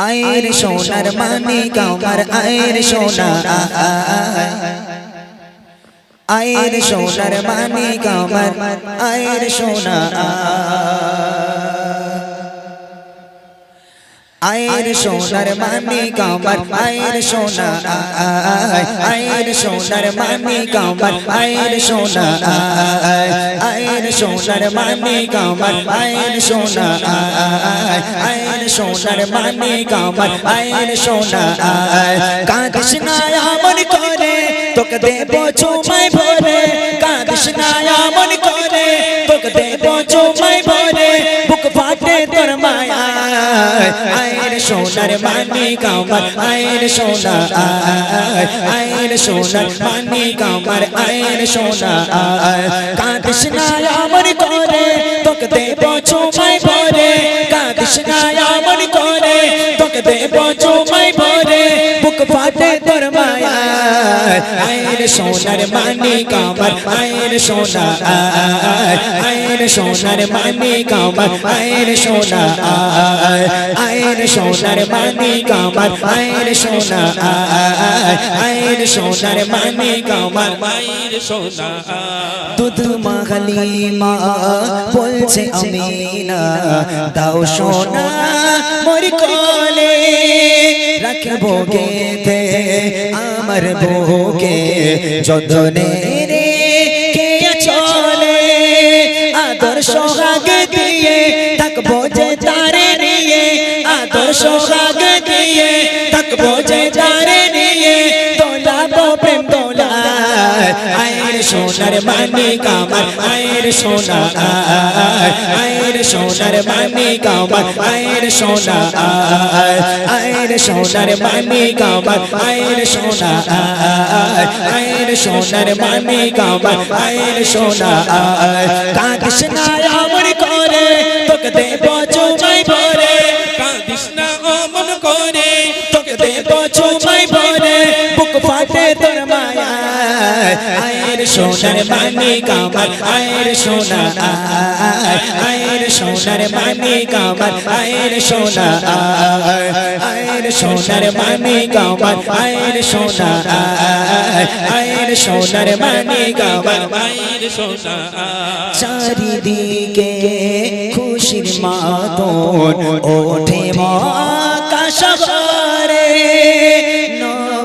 আয়ের সোনার মানিক আমার আয়ের সোনা আয়ের সোনার মানিক আমার আয়ের সোনা আয়ের সোনার মানিক আমার আয়ের সোনা আয়ের সোনার মানিক আমার আয়ের সোনা আয়ের সোনার মানিক আমার আয়ের সোনা আয়ের সোনার মানিক আমার আয়ের সোনা কাঁদিস না আমন করে তোকে দেব চুমাই ভরে কাঁদিস না আমন আয়ের সোনার মানি কামার আয়ের সোনা আয়ের সোনার মানি কামার আয়ের সোনা কাঁদিস আমার করে তোকে দেব ছোমাই ভরে কাঁদিস আয়ের সোনার মানিক আমার আয়ের সোনা আয়ের সোনার মানিক আমার আয়ের সোনা আয়ের সোনার মানিক আমার আয়ের সোনা আয়ের সোনার মানিক আমার মায়ের সোনা। দুধ মাখালি মা বলছে আমি না দাও সোনা, মোর কোলে, রাখব গেতে আমার বুকে যতনে রে কে চলে আদর সোহাগ দিয়ে থাকবো যে তারে নিয়ে আদর সোহাগ দিয়ে সোনার মানিক আমার আয়ের সোনা আয়ের সোনার মানিক আমার আয়ের সোনা আয়ের সোনার মানিক আমার আয়ের সোনা আয়ের সোনার মানিক আমার আয়ের সোনা কাঁদিস না করে, তোকে দেব চুমাই করে, তোকে দেব চুমাই ভরে। সোনার মানিক আমার আয়ের সোনা, আয়ের সোনার মানিক আমার আয়ের সোনা, আয়ের সোনার মানিক আমার আয়ের সোনা, আয়ের সোনার মানিক আমার মায়ের সোনা। চারিদিকে খুশির মাতন ওঠে মহাকাশরে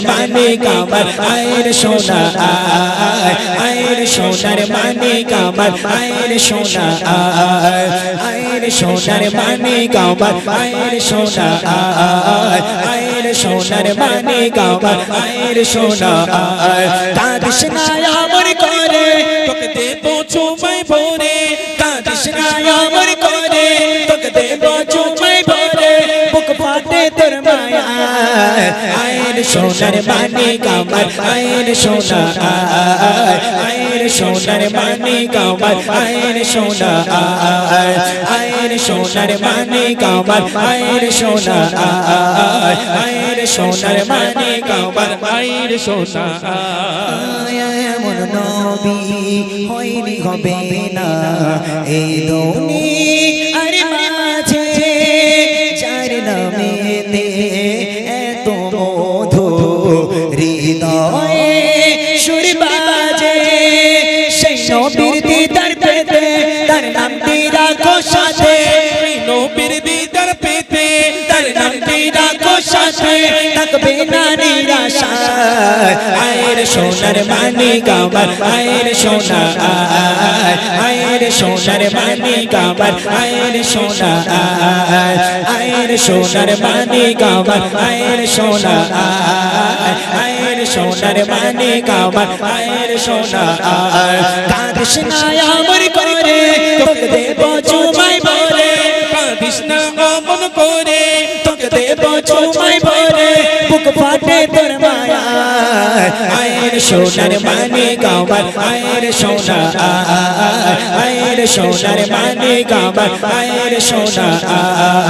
সোনার কামার আয়ের সোনা আয়ের সোনার মানে কামার আয়ের সোনা আয়ের সোনার মানে কামার আয়ের সোনা আয়ের সোনার মানে কামার আয়ের সোনা কাঁদিস না আমার করে সোনার মানিক আমার আয়ের সোনা আয়ের সোনার মানিক আমার আয়ের সোনা আয়ের সোনার মানিক আমার আয়ের সোনা আয়ের সোনার মানিক আমার মায়ের সোনা নবী হয়নি হবে না। এই দুনিয়ার মাঝে যার রাখো থাকবে না নিরাশা আয়ের সোনার মানিক আমার, আয়ের সোনা আয়ের সোনার মানিক আমার, আয়ের সোনা আয়ের সোনার মানিক আমার, আয়ের সোনা আয়ের সোনার মানিক আমার, আয়ের সোনা কাঁদিস না আমার করে তোকে দেব চুমাই বলে। কাঁদিস না অমন করে চুমাই ভরে বুক ফাটে তোর মায়া। আয়ের সোনার মানিক আমার আয়ের সোনা, আয়ের সোনার মানে গামার আয়ের সোনা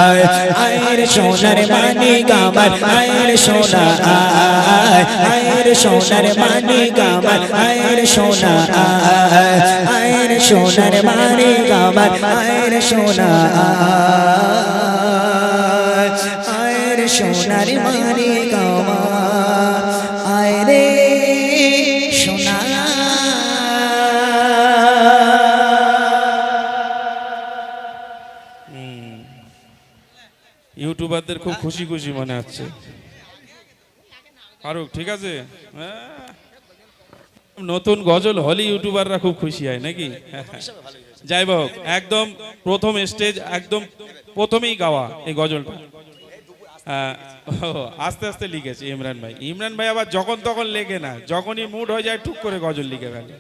আয় আয়ের সোনার মানে গামার আয়ের সোনা আয় আয়ের সোনার মানে গামার আয়ের সোনা, আয়ের সোনার মানে গামার আয়ের সোনা। সোনার মানে গামার আয় রে ইউটিউবারদের খুব খুশি খুশি মনে হচ্ছে। ফারুক, ঠিক আছে? হ্যাঁ। নতুন গজল হলে ইউটিউবাররা খুব খুশি হয়, নাকি? যাই হোক, একদম প্রথম স্টেজ একদম প্রথমেই গাওয়া এই গজলটা। আস্তে আস্তে লিখেছে ইমরান ভাই। ইমরান ভাই আবার যখন তখন লেখে না, যখনই মুড হয়ে যায়, ঠুক করে গজল লিখে ফেলে।